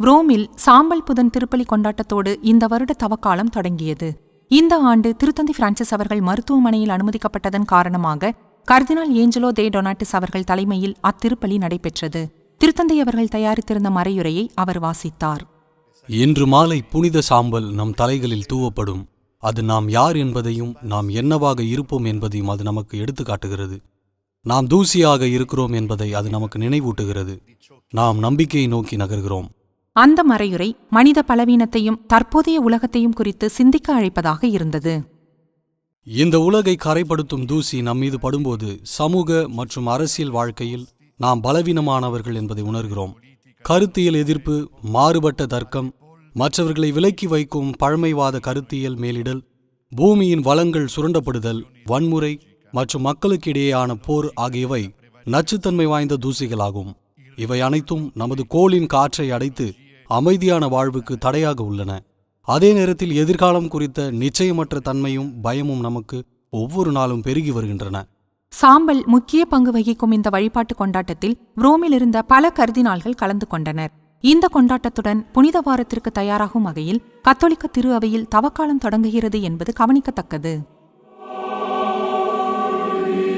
ரோமில் சாம்பல் புதன் திருப்பலி கொண்டாட்டத்தோடு இந்த வருட தவக்காலம் தொடங்கியது. இந்த ஆண்டு திருத்தந்தை பிரான்சிஸ் அவர்கள் மருத்துவமனையில் அனுமதிக்கப்பட்டதன் காரணமாக கர்தினால் ஏஞ்சலோ தே டொனாட்டிஸ் அவர்கள் தலைமையில் அத்திருப்பலி நடைபெற்றது. திருத்தந்தை அவர்கள் தயாரித்திருந்த மறையுரையை அவர் வாசித்தார். இன்று மாலை புனித சாம்பல் நம் தலைகளில் தூவப்படும். அது நாம் யார் என்பதையும் நாம் என்னவாக இருப்போம் என்பதையும் அது நமக்கு எடுத்துக்காட்டுகிறது நாம் தூசியாக இருக்கிறோம் என்பதை அது நமக்கு நினைவூட்டுகிறது. நாம் நம்பிக்கையை நோக்கி நகர்கிறோம். அந்த மறையுரை மனித பலவீனத்தையும் தற்போதைய உலகத்தையும் குறித்து சிந்திக்க அழைப்பதாக இருந்தது. இந்த உலகை கரைப்படுத்தும் தூசி நம் மீது படும்போது சமூக மற்றும் அரசியல் வாழ்க்கையில் நாம் பலவீனமானவர்கள் என்பதை உணர்கிறோம். கருத்தியல் எதிர்ப்பு மாறுபட்ட தர்க்கம் மற்றவர்களை விலக்கி வைக்கும் பழமைவாத கருத்தியல் மேலிடல் பூமியின் வளங்கள் சுரண்டப்படுதல் வன்முறை மற்றும் மக்களுக்கிடையேயான போர் ஆகியவை நச்சுத்தன்மை வாய்ந்த தூசிகளாகும். இவை அனைத்தும் நமது கோளின் காற்றை அடைத்து அமைதியான வாழ்வுக்கு தடையாக உள்ளன. அதே நேரத்தில் எதிர்காலம் குறித்த நிச்சயமற்ற தன்மையும் பயமும் நமக்கு ஒவ்வொரு நாளும் பெருகி வருகின்றன. சாம்பல் முக்கிய பங்கு வகிக்கும் இந்த வழிபாட்டு கொண்டாட்டத்தில் ரோமில் இருந்த பல கருதினால்கள் கலந்து கொண்டனர். இந்த கொண்டாட்டத்துடன் புனித வாரத்திற்கு தயாராகும் வகையில் கத்தோலிக்க திரு அவையில் தவக்காலம் தொடங்குகிறது என்பது கவனிக்கத்தக்கது.